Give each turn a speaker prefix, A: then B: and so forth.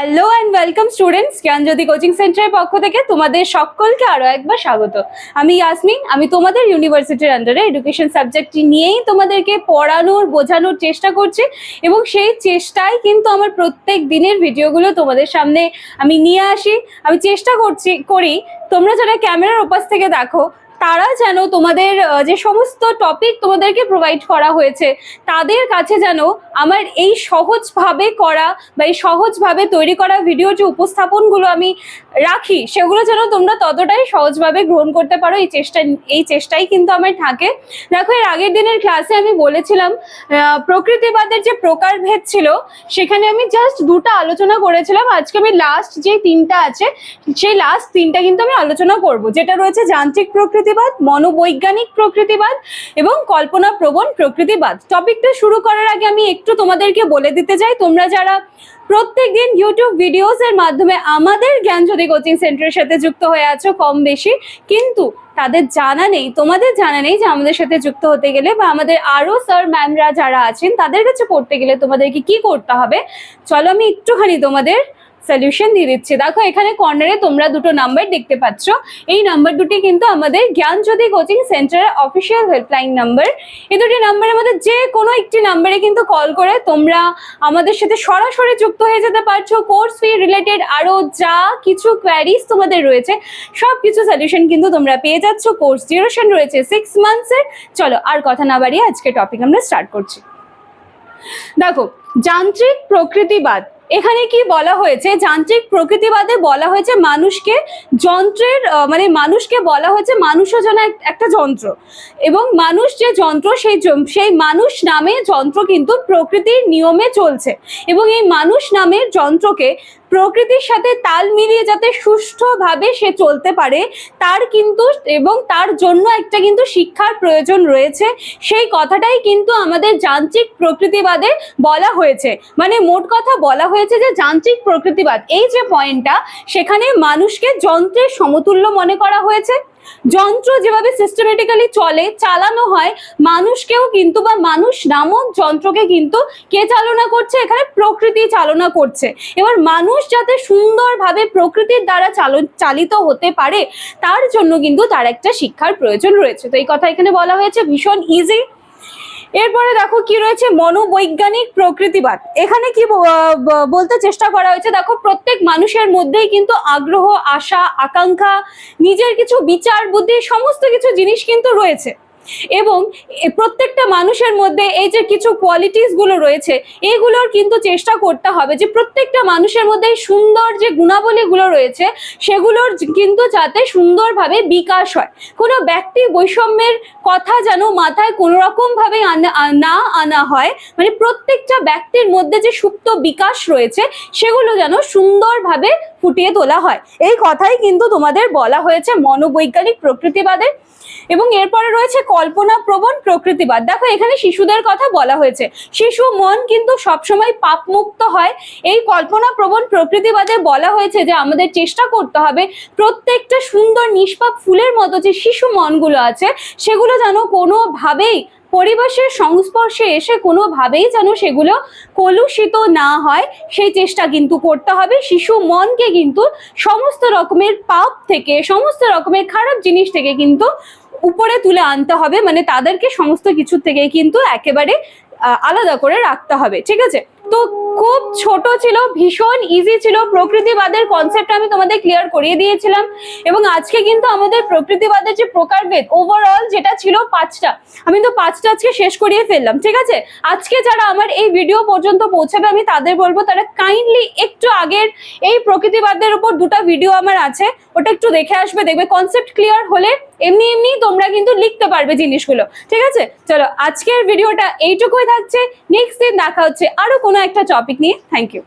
A: Hello and welcome students Gyanjyoti coaching সেন্টারের পক্ষ থেকে তোমাদের সকলকে আরও একবার স্বাগত। আমি ইয়াসমিন আমি তোমাদের ইউনিভার্সিটির আন্ডারে এডুকেশন সাবজেক্টটি নিয়েই তোমাদেরকে পড়ানোর, বোঝানোর চেষ্টা করছি এবং সেই চেষ্টায় কিন্তু আমার প্রত্যেক দিনের ভিডিওগুলো তোমাদের সামনে আমি নিয়ে আসি। আমি চেষ্টা করছি, করি। তোমরা যারা ক্যামেরার ওপাশ থেকে দেখো তারা যেন তোমাদের যে সমস্ত টপিক তোমাদেরকে প্রোভাইড করা হয়েছে, তাদের কাছে যেন আমার এই সহজভাবে করা বা এই সহজভাবে তৈরি করা ভিডিও যে উপস্থাপনগুলো আমি রাখি, সেগুলো যেন তোমরা ততটাই সহজভাবে গ্রহণ করতে পারো, এই চেষ্টা, এই চেষ্টাই কিন্তু আমার থাকে। দেখো, এর আগের দিনের ক্লাসে আমি বলেছিলাম প্রকৃতিবাদের যে প্রকারভেদ ছিল, সেখানে আমি জাস্ট দুটো আলোচনা করেছিলাম। আজকে আমি লাস্ট যে তিনটা আছে, সেই লাস্ট তিনটা কিন্তু আমি আলোচনা করব, যেটা রয়েছে যান্ত্রিক প্রকৃতিবাদ, মনোবৈজ্ঞানিক প্রকৃতিবাদ এবং কল্পনা প্রবণ প্রকৃতিবাদ টপিকটা শুরু করার আগে আমি একটু তোমাদেরকে বলে দিতে চাই, তোমরা যারা প্রত্যেকদিন ইউটিউব ভিডিওস এর মাধ্যমে আমাদের জ্ঞানজ্যোতি কোচিং সেন্টারের সাথে যুক্ত হয়ে আছো কম বেশি, কিন্তু তাদের জানা নেই, তোমাদের জানা নেই যে আমাদের সাথে যুক্ত হতে গেলে বা আমাদের আরও স্যার ম্যামরা যারা আছেন, তাদের কাছে পড়তে গেলে তোমাদেরকে কি করতে হবে? চলো আমি একটুখানি তোমাদের সলিউশন দিয়ে দিচ্ছি। দেখো, এখানে কর্নারে তোমরা দুটো নাম্বার দেখতে পাচ্ছ। এই নাম্বার দুটি কিন্তু আমাদের জ্ঞানজ্যোতি কোচিং সেন্টারের অফিসিয়াল হেল্পলাইন নাম্বার এই দুটি নাম্বারের মধ্যে যে কোনো একটি নাম্বারে কিন্তু কল করে তোমরা আমাদের সাথে সরাসরি যুক্ত হয়ে যেতে পারছ। কোর্স ফি রিলেটেড আরও যা কিছু কোয়ারিজ তোমাদের রয়েছে সব কিছু সলিউশন কিন্তু তোমরা পেয়ে যাচ্ছ। কোর্স ডিউরেশন রয়েছে সিক্স মান্থসের চলো, আর কথা না বাড়িয়ে আজকে টপিক আমরা স্টার্ট করছি। দেখো, যান্ত্রিক প্রকৃতিবাদ। এখানে কি বলা হয়েছে? যান্ত্রিক প্রকৃতিবাদে বলা হয়েছে মানুষকে যন্ত্রের মানে মানুষকে বলা হয়েছে মানুষও যেন এক- একটা যন্ত্র। এবং মানুষ যে যন্ত্র, সেই সেই মানুষ নামে যন্ত্র কিন্তু প্রকৃতির নিয়মে চলছে। এবং এই মানুষ নামের যন্ত্রকে প্রকৃতির সাথে তাল মিলিয়ে যাতে সুষ্ঠুভাবে সে চলতে পারে, তার কিন্তু এবং তার জন্য একটা কিন্তু শিক্ষার প্রয়োজন রয়েছে। সেই কথাটাই কিন্তু আমাদের যান্ত্রিক প্রকৃতিবাদে বলা হয়েছে। মানে মোট কথা বলা হয়েছে যে যান্ত্রিক প্রকৃতিবাদ, এই যে পয়েন্টটা সেখানে মানুষকে যন্ত্রের সমতুল্য মনে করা হয়েছে। যন্ত্র যেভাবে সিস্টেমেটিক্যালি চলে, চালানো হয়, মানুষকেও কিন্তু বা মানুষ নামক যন্ত্রকে কিন্তু কে চালনা করছে? এখানে প্রকৃতি চালনা করছে। এবার মানুষ যাতে সুন্দরভাবে প্রকৃতির দ্বারা চালিত হতে পারে, তার জন্য কিন্তু তার একটা শিক্ষার প্রয়োজন রয়েছে। তো এই কথা এখানে বলা হয়েছে, ভীষণ ইজি এরপরে দেখো কি রয়েছে? মনোবৈজ্ঞানিক প্রকৃতিবাদ। এখানে কি বলতে চেষ্টা করা হয়েছে, দেখো প্রত্যেক মানুষের মধ্যেই কিন্তু আগ্রহ, আশা, আকাঙ্ক্ষা, নিজের কিছু বিচার বুদ্ধি, সমস্ত কিছু জিনিস কিন্তু রয়েছে। এবং প্রত্যেকটা মানুষের মধ্যে এই যে কিছু কোয়ালিটিসগুলো রয়েছে এইগুলোর কিন্তু চেষ্টা করতে হবে যে প্রত্যেকটা মানুষের মধ্যে সুন্দর যে গুণাবলীগুলো রয়েছে, সেগুলোর কিন্তু যাতে সুন্দরভাবে বিকাশ হয়। কোনো ব্যক্তি বৈষম্যের কথা যেন মাথায় কোনো রকম ভাবে আনা- না আনা হয় মানে প্রত্যেকটা ব্যক্তির মধ্যে যে সুপ্ত বিকাশ রয়েছে, সেগুলো যেন সুন্দরভাবে ফুটিয়ে তোলা হয়। এই কথাই কিন্তু তোমাদের বলা হয়েছে মনোবৈজ্ঞানিক প্রকৃতিবাদে। এবং এরপরে রয়েছে কল্পনা প্রবণ প্রকৃতিবাদ। দেখো, এখানে শিশুদের কথা বলা হয়েছে। শিশু মন কিন্তু সবসময় পাপ মুক্ত হয়। এই কল্পনা প্রবণ প্রকৃতিবাদে বলা হয়েছে যে, আমাদের চেষ্টা করতে হবে প্রত্যেকটা সুন্দর নিষ্পাপ ফুলের মতো যে শিশু মনগুলো আছে, সেগুলো যেন কোনোভাবেই পরিবেশের সংস্পর্শে এসে কোনোভাবেই যেন সেগুলো কলুষিত না হয়, সেই চেষ্টা কিন্তু করতে হবে। শিশু মনকে কিন্তু সমস্ত রকমের পাপ থেকে, সমস্ত রকমের খারাপ জিনিস থেকে কিন্তু উপরে তুলে আনতে হবে। মানে তাদেরকে সমস্ত কিছু থেকে কিন্তু একেবারে আলাদা করে রাখতে হবে। ঠিক আছে? তো খুব ছোট ছিল, ভীষণ ইজি ছিল। প্রকৃতিবাদের কনসেপ্ট আমি তোমাদের ক্লিয়ার করিয়ে দিয়েছিলাম। এবং আজকে কিন্তু আমাদের প্রকৃতিবাদের যে প্রকারভেদ ওভারঅল যেটা ছিল পাঁচটা, আমি তো পাঁচটা আজকে শেষ করিয়ে ফেললাম, ঠিক আছে? আজকে যারা আমার এই ভিডিও পর্যন্ত পৌঁছাবে, আমি তাদের বলব, তারা কাইন্ডলি একটু আগের এই প্রকৃতিবাদের উপর দুটো ভিডিও আমার আছে, ওটা একটু দেখে আসবে, দেখবে কনসেপ্ট ক্লিয়ার হলে এমনি এমনি তোমরা কিন্তু লিখতে পারবে জিনিসগুলো, ঠিক আছে? চলো, আজকের ভিডিওটা এইটুকুই থাকছে নেক্সট দিন দেখা হচ্ছে আরও কোনো একটা টপিক নিয়ে। Thank you